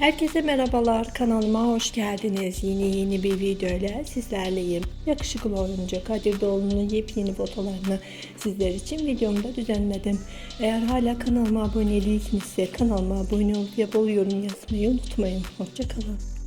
Herkese merhabalar, kanalıma hoş geldiniz. Yine yeni bir video ile sizlerleyim. Yakışıklı oyuncu Kadir Doğulu'nun yepyeni fotolarını sizler için videomda düzenledim. Eğer hala kanalıma abone değilsinizse kanalıma abone olup ve bol yorum yazmayı unutmayın. Hoşçakalın.